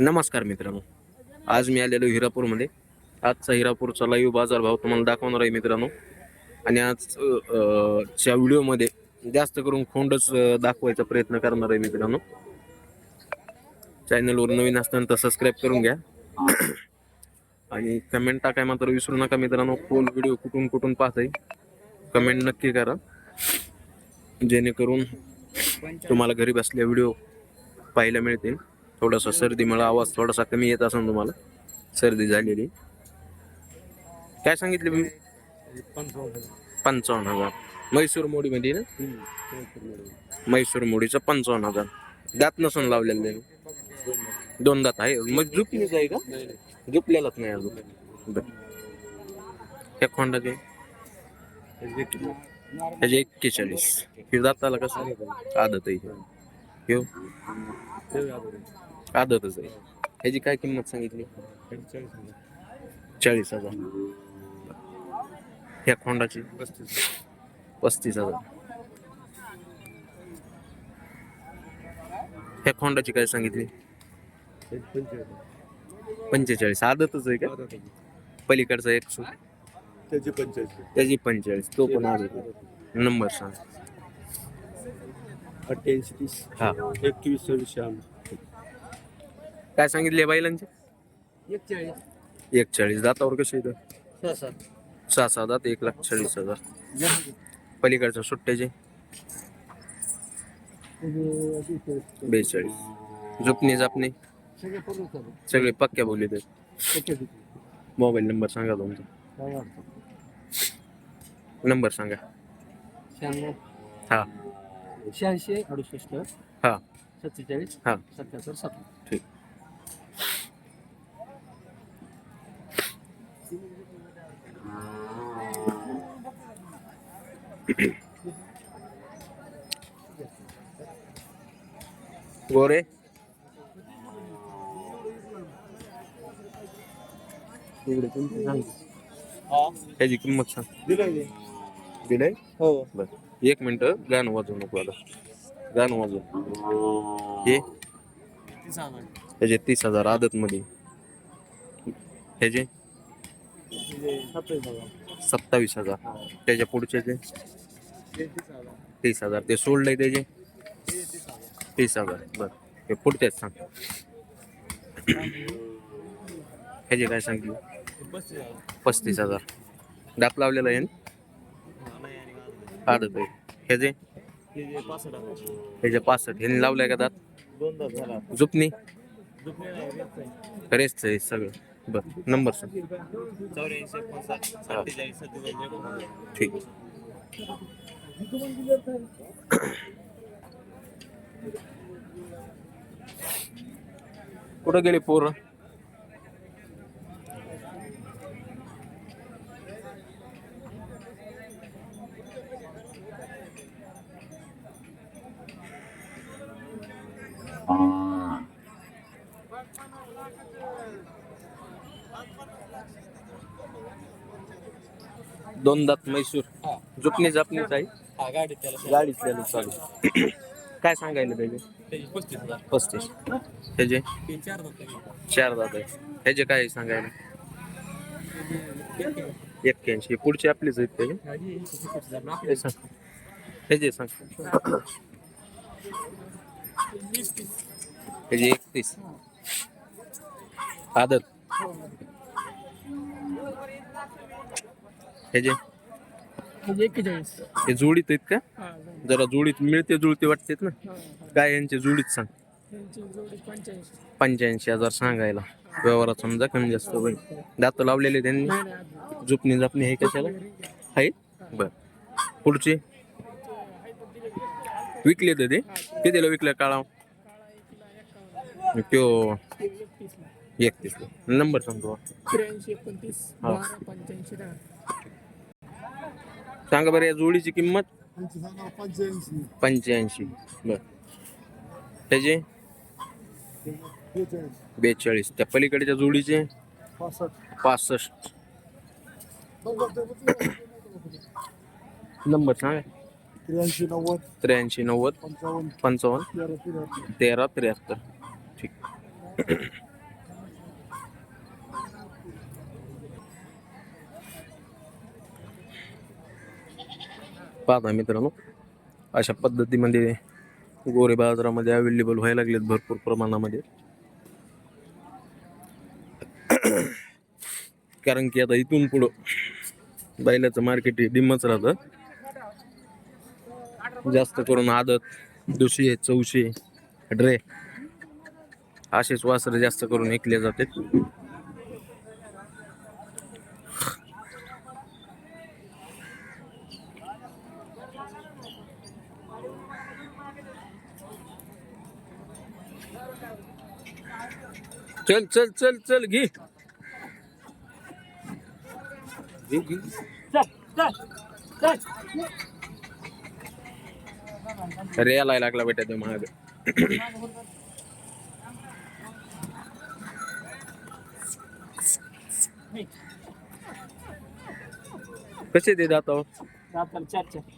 नमस्कार मित्रांनो. आज मी आलेलो हिरापूरमध्ये. आजचा हिरापूरचा लाईव्ह बाजारभाव तुम्हाला दाखवणार आहे मित्रांनो. आणि आज च्या व्हिडिओमध्ये जास्त करून खोंडच दाखवायचा प्रयत्न करणार आहे मित्रांनो. चॅनलवर नवीन असताना तर सबस्क्राईब करून घ्या. आणि कमेंट टाकाय मात्र विसरू नका मित्रांनो. कोण व्हिडिओ कुठून कुठून पाहताय कमेंट नक्की करा. जेणेकरून तुम्हाला घरी बसल्या व्हिडिओ पाहायला मिळतील. थोडासा सर्दी मला आवाज थोडासा कमी येत असेल तुम्हाला. सर्दी झालेली. काय सांगितलं मी? पंचावन्न हजार. मैसूर मोडीमध्ये ना? मैसूर मोडीचं पंचावन्न हजार. दात नसून लावलेलं दोन दात आहे. मग झुपलीच आहे का? झुपलेलाच नाही अजून. बरं. ह्या खोंडाचे त्याचे एक्केचाळीस. हे दाताला कसं? आदत आहे. ह्यो आदतच आहे. ह्याची काय किंमत सांगितली? चाळीस हजार. ह्या खोंडाची? पस्तीस हजार. ह्या खोंडाची काय सांगितली? पंचेचाळीस. आदतच आहे का? पलीकडचा एक सु त्याची पंचायत त्याची पंचेचाळीस. तो पण आदत आहे. नंबर सांग. अठ्ठ्याऐंशी तीस. हा. एकवीस सव्वीस शहाण्णव. काय सांगितले बैलांचे? एक चाळीस दातावर कसे इथं सहा सहा दात एक लाख चाळीस हजार. पलीकडच्या सुट्ट्याचे? बेचाळीस. झुपणी जापणी? सगळे पक्क्या बोलले ते मोबाईल नंबर सांगा तुमचा. नंबर सांगा. हा. शहाऐंशी अडुसष्ट हा. सत्तेचाळीस हा. सत्याहत्तर सत्तर. गोरे? ह्याची किंमत सांग. दिलंय हो. बर. एक मिनिट गाणं वाजवू नको आता. गाणं वाजव. हे? ह्याचे तीस हजार आदत मध्ये ह्याचे? सत्तावीस हजार. त्याच्या पुढचे तीस हज़ार. ते सोडलंय त्याचे तीस हज़ार. बर. हे पुढच्याच सांग. ह्याचे काय सांगितलं? पस्तीस हज़ार. दात लावलेला आहे ना? आदत आहे. ह्याचे? ह्याचे पासष्ट. ह्याने लावलाय का दात? झुपणी? रेस्ट आहे सगळं. बर. नंबर सांग. ठीक. कुठं गेले पोरं? दोन दात मैसूर. झुपणी जापणीच आहे गाडी त्याला चालू काय सांगायला त्याचे पस्तीस ह्याचे? चार दात आहे ह्याचे काय आहे सांगायला? एक्क्याऐंशी. पुढचे आपलेच आहेत त्याचे हे? सांग. ह्याचे सांग. ह्याचे एकतीस. आदत. ह्याचे? एक्केचाळीस हे जोडीत आहेत का? जरा जोडीत मिळते जुळते वाटतेत ना? काय यांचे जोडीत सांग. पंच्याऐंशी. हजार सांगायला. व्यवहारात समजा कमी जास्त होईल. दात लावलेले त्यांनी? झुपणी जापणी हे कशाला? आहे? बर. पुढचे? विकले तर ते? कितीला विकलं काळा त्यो एकतीस नंबर सांगतो. एकोणतीस हा. सांगा बरं या जोडीची किंमत? पंच्याऐंशी. पंच्याऐंशी. बर. त्याचे? बेचाळीस. त्या पलीकडच्या जोडीचे? पासष्ट. नंबर सांगा. त्र्याऐंशी नव्वद. त्र्याऐंशी नव्वद. पंचावन्न. पंचावन्न. तेरा तेरा तेरा त्र्याहत्तर. ठीक. पाहता मित्रांनो. अशा पद्धतीमध्ये गोरे बाजारामध्ये अवेलेबल व्हायला लागलेत भरपूर प्रमाणामध्ये. कारण की आता इथून पुढं बैलाचं मार्केट डिमच राहतं. जास्त करून आदत दुसरी चौशे ड्रे. असेच वासरं जास्त करून ऐकले जाते चल चल चल चल घे. अरे याला लागला बेटा ते महाग कसे ते जातो दाताला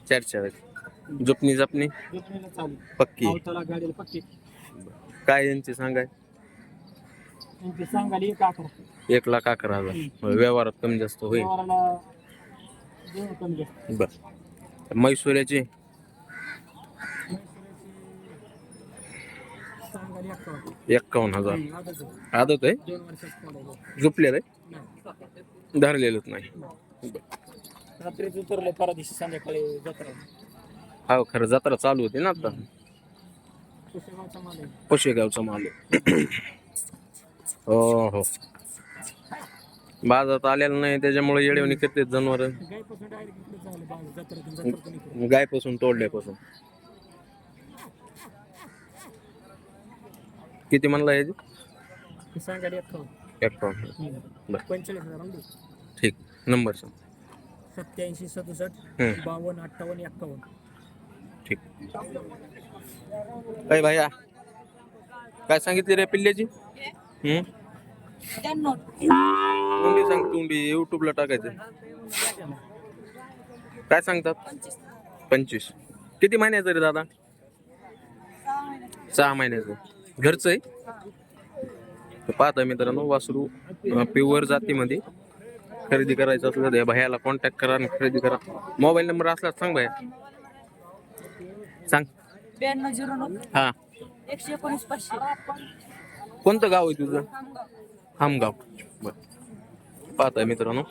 चार चार. पावताला गाडीला पक्की. काय यांचे सांगाय? त्यांची एक अकरा एक लाख अकरा हजार. व्यवहारात कमी जास्त होईल. व्यवहाराला देऊ कमी जास्त. बर. मैसुऱ्याची अकरा एक्कावन्न हजार. आदत आहे. दोन वर्षाचं काढायचं झुपलेलं आहे? नाही. धरलेलंच नाही. रात्रीच उतरले परा दिवशी संध्याकाळी जत्रा. हा खरं जत्रा चालू होती ना आता. माल आहे. पशेगावचा माल आहे. हो हो बाजारात आलेलं नाही त्याच्यामुळे येडवणी करते जनावर. गायपासून तोडल्यापासून. किती म्हणला याची? ठीक. नंबर सांग. सत्याऐंशी सदुसष्ट. बावन्न अठ्ठावन्न एक्कावन्न ठीक. काय भाया. काय सांगितली रे पिल्ल्याची? तोंडी सांग तोंडी. युट्यूबला टाकायचं. काय सांगतात? पंचवीस. किती महिन्याचं रे दादा? सहा महिन्याचं. घरचं आहे? पाहता मित्रांनो वासरू प्युअर जातीमध्ये खरेदी करायचं असलं तर या भैयाला कॉन्टॅक्ट करा आणि खरेदी करा. मोबाईल नंबर असला तर सांग भैया. सांग. ब्याण्णव झिरो नऊ. हा. एकशे एकोणीस पाचशे. कोणतं गाव आहे तुझं? खामगाव. बर. पाहताय मित्रांनो.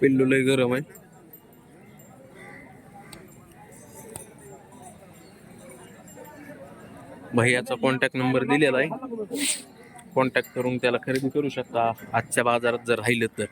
पिल्लू लय गरम आहे. भैयाचा कॉन्टॅक्ट नंबर दिलेला आहे. कॉन्टॅक्ट करून त्याला खरेदी करू शकता. आजच्या बाजारात जर राहिलं तर.